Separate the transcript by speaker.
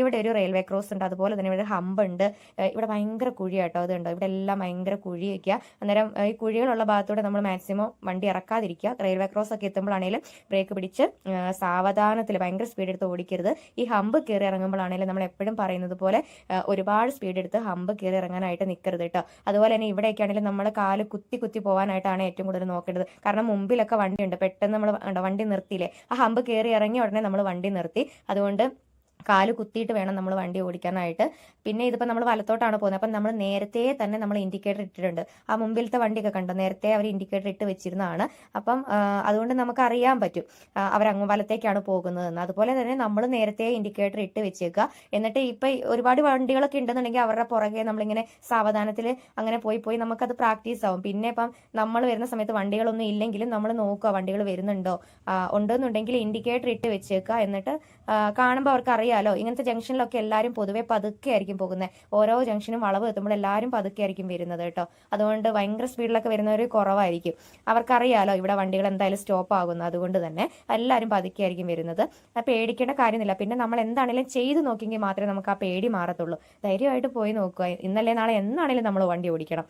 Speaker 1: ഇവിടെ ഒരു railway cross ഉണ്ട്. അതുപോലെ തന്നെ ഇവിടെ ഹമ്പ് ഉണ്ട്. ഇവിടെ ഭയങ്കര കുഴിയാട്ടോ അതുണ്ടോ ഇവിടെ എല്ലാം ഭയങ്കര കുഴിയൊക്കെയാ അന്നേരം ഈ കുഴികളുള്ള ഭാഗത്തൂടെ നമ്മൾ മാക്സിമം വണ്ടി ഇറക്കാതിരിക്കുക. റെയിൽവേ ക്രോസ് ഒക്കെ എത്തുമ്പോഴാണെങ്കിലും ബ്രേക്ക് പിടിച്ച് സാവധാനത്തിൽ ഭയങ്കര സ്പീഡ് എടുത്ത് ഓടിക്കരുത്. ഈ ഹമ്പ് കയറി ഇറങ്ങുമ്പോഴാണെങ്കിലും നമ്മൾ എപ്പോഴും പറയുന്നത് പോലെ ഒരുപാട് സ്പീഡ് എടുത്ത് ഹമ്പ് കയറി ഇറങ്ങാനായിട്ട് നിൽക്കരുത് കേട്ടോ അതുപോലെ തന്നെ ഇവിടെയൊക്കെ ആണെങ്കിലും നമ്മൾ കാൽ കുത്തി കുത്തി പോകാനായിട്ടാണ് ഏറ്റവും കൂടുതൽ നോക്കേണ്ടത്. കാരണം മുമ്പിലൊക്കെ വണ്ടിയുണ്ട്. പെട്ടെന്ന് നമ്മൾ വണ്ടി നിർത്തിയില്ലേ? ആ ഹമ്പ് കയറി ഇറങ്ങിയ ഉടനെ നമ്മൾ വണ്ടി നിർത്തി. അതുകൊണ്ട് കാൽ കുത്തിയിട്ട് വേണം നമ്മൾ വണ്ടി ഓടിക്കാനായിട്ട്. പിന്നെ ഇതിപ്പോൾ നമ്മൾ വലത്തോട്ടാണ് പോകുന്നത്. അപ്പം നമ്മൾ നേരത്തെ തന്നെ നമ്മൾ ഇൻഡിക്കേറ്റർ ഇട്ടിട്ടുണ്ട്. ആ മുമ്പിലത്തെ വണ്ടിയൊക്കെ കണ്ടോ? നേരത്തെ അവർ ഇൻഡിക്കേറ്റർ ഇട്ട് വെച്ചിരുന്നതാണ്. അപ്പം അതുകൊണ്ട് നമുക്ക് അറിയാൻ പറ്റും അവർ അവരങ്ങ് വലത്തേക്കാണ് പോകുന്നതെന്ന്. അതുപോലെ തന്നെ നമ്മൾ നേരത്തെ ഇൻഡിക്കേറ്റർ ഇട്ട് വെച്ചേക്കുക. എന്നിട്ട് ഇപ്പം ഒരുപാട് വണ്ടികളൊക്കെ ഉണ്ടെന്നുണ്ടെങ്കിൽ അവരുടെ പുറകെ നമ്മളിങ്ങനെ സാവധാനത്തിൽ അങ്ങനെ പോയി പോയി നമുക്കത് പ്രാക്ടീസ് ആവും. പിന്നെ ഇപ്പം നമ്മൾ വരുന്ന സമയത്ത് വണ്ടികളൊന്നും ഇല്ലെങ്കിലും നമ്മൾ നോക്കുക വണ്ടികൾ വരുന്നുണ്ടോ ഉണ്ടെന്നുണ്ടെങ്കിൽ ഇൻഡിക്കേറ്റർ ഇട്ട് വെച്ചേക്കുക. എന്നിട്ട് കാണുമ്പോൾ അവർക്ക് അറിയാലോ? ഇങ്ങനത്തെ ജംഗ്ഷനിലൊക്കെ എല്ലാവരും പൊതുവെ പതുക്കെ ആയിരിക്കും പോകുന്നത്. ഓരോ ജംഗ്ഷനും വളവ് എത്തുമ്പോൾ എല്ലാവരും പതുക്കെ ആയിരിക്കും വരുന്നത് കേട്ടോ. അതുകൊണ്ട് ഭയങ്കര സ്പീഡിലൊക്കെ വരുന്നവർ കുറവായിരിക്കും. അവർക്കറിയാലോ ഇവിടെ വണ്ടികൾ എന്തായാലും സ്റ്റോപ്പ് ആകുന്നു. അതുകൊണ്ട് തന്നെ എല്ലാവരും പതുക്കെ ആയിരിക്കും വരുന്നത്. പേടിക്കേണ്ട കാര്യമില്ല. പിന്നെ നമ്മൾ എന്താണെങ്കിലും ചെയ്തു നോക്കിയെങ്കിൽ മാത്രമേ നമുക്ക് ആ പേടി മാറത്തുള്ളൂ. ധൈര്യമായിട്ട് പോയി നോക്കുക. ഇന്നല്ലേ നാളെ എന്നാണെങ്കിലും നമ്മൾ വണ്ടി ഓടിക്കണം.